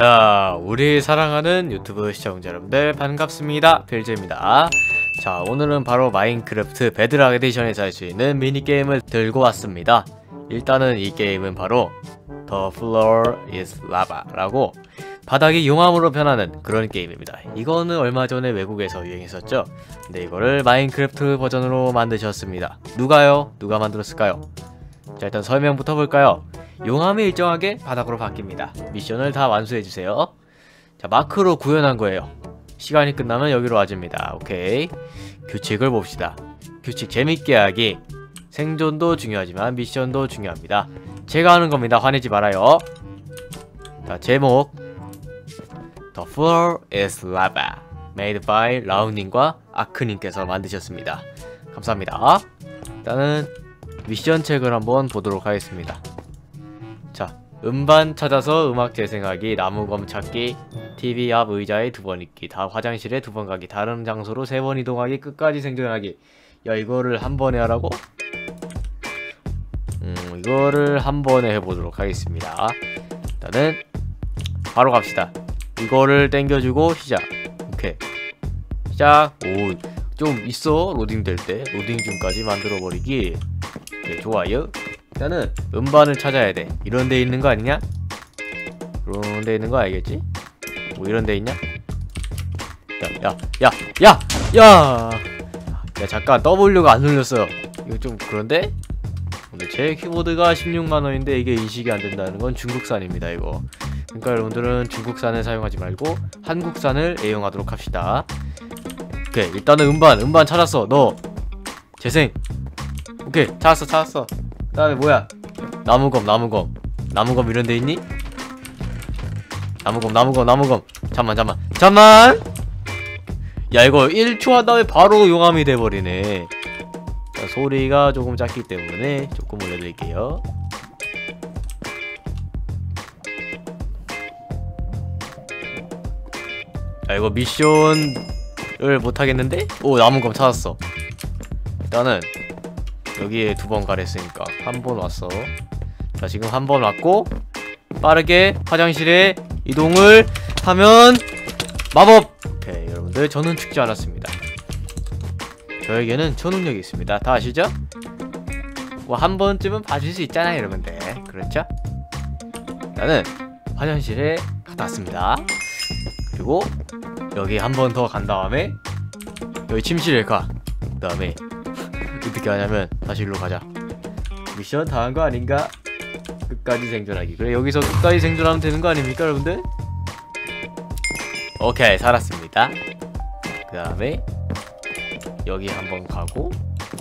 자, 우리 사랑하는 유튜브 시청자 여러분들 반갑습니다. 필즈입니다. 자, 오늘은 바로 마인크래프트 베드락 에디션에서 할 수 있는 미니게임을 들고 왔습니다. 일단은 이 게임은 바로 The Floor is Lava라고 바닥이 용암으로 변하는 그런 게임입니다. 이거는 얼마 전에 외국에서 유행했었죠. 근데 이거를 마인크래프트 버전으로 만드셨습니다. 누가요? 누가 만들었을까요? 자, 일단 설명부터 볼까요? 용암이 일정하게 바닥으로 바뀝니다. 미션을 다 완수해주세요. 자, 마크로 구현한 거예요. 시간이 끝나면 여기로 와줍니다. 오케이. 규칙을 봅시다. 규칙 재밌게 하기. 생존도 중요하지만 미션도 중요합니다. 제가 하는 겁니다. 화내지 말아요. 자, 제목. The floor is lava. Made by 라우님과 아크님께서 만드셨습니다. 감사합니다. 일단은 미션 책을 한번 보도록 하겠습니다. 자, 음반 찾아서 음악 재생하기, 나무검 찾기, TV 앞 의자에 두 번 있기, 다 화장실에 두 번 가기, 다른 장소로 세 번 이동하기, 끝까지 생존하기. 야, 이거를 한 번에 하라고? 음, 이거를 한 번에 해보도록 하겠습니다. 일단은 바로 갑시다. 이거를 땡겨주고 시작. 오케이. 시작. 오, 좀 있어 로딩 될 때. 로딩 중까지 만들어 버리기. 네, 좋아요. 일단은 음반을 찾아야 돼. 이런 데 있는 거 아니냐? 이런 데 있는 거 알겠지? 뭐 이런 데 있냐? 야, 야, 야, 야, 야! 야, 잠깐 W가 안 눌렸어요. 이거 좀 그런데? 근데 제 키보드가 16만원인데 이게 인식이 안 된다는 건 중국산입니다, 이거. 그러니까 여러분들은 중국산을 사용하지 말고 한국산을 애용하도록 합시다. 오케이, 일단은 음반, 음반 찾았어. 너 재생. 오케이, 찾았어, 찾았어. 그 다음에 뭐야? 나무검, 나무검. 나무검 이런 데 있니? 나무검, 나무검, 나무검. 잠만, 잠만. 잠만! 야, 이거 1초 한 다음에 바로 용암이 돼버리네. 자, 소리가 조금 작기 때문에 조금 올려드릴게요. 자, 이거 미션을 못하겠는데? 오, 나무검 찾았어. 일단은 여기에 두 번 가랬으니까 한 번 왔어. 자 지금 한 번 왔고 빠르게 화장실에 이동을 하면 마법! 오케이 여러분들 저는 죽지 않았습니다. 저에게는 초능력이 있습니다. 다 아시죠? 뭐 한 번쯤은 봐줄 수 있잖아요 여러분들. 그렇죠? 나는 화장실에 갔다 왔습니다. 그리고 여기 한 번 더 간 다음에 여기 침실에 가그 다음에 어떻게 하냐면 다시 일로 가자. 미션 다 한 거 아닌가? 끝까지 생존하기. 그래 여기서 끝까지 생존하면 되는 거 아닙니까 여러분들? 오케이 살았습니다. 그 다음에 여기 한번 가고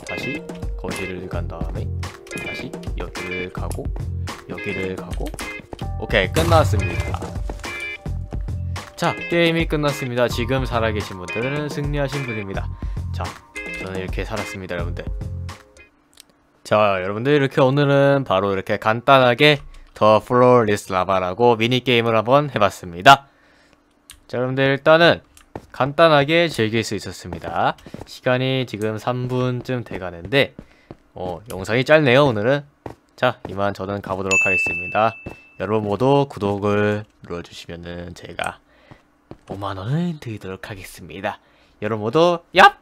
다시 거실을 간 다음에 다시 여기를 가고 여기를 가고. 오케이 끝났습니다. 자 게임이 끝났습니다. 지금 살아계신 분들은 승리하신 분입니다. 자 저는 이렇게 살았습니다 여러분들. 자 여러분들 이렇게 오늘은 바로 이렇게 간단하게 더 플로리스 라바라고 미니게임을 한번 해봤습니다. 자 여러분들 일단은 간단하게 즐길 수 있었습니다. 시간이 지금 3분쯤 돼가는데 어 영상이 짧네요 오늘은. 자 이만 저는 가보도록 하겠습니다. 여러분 모두 구독을 눌러주시면은 제가 5만원을 드리도록 하겠습니다. 여러분 모두 얍!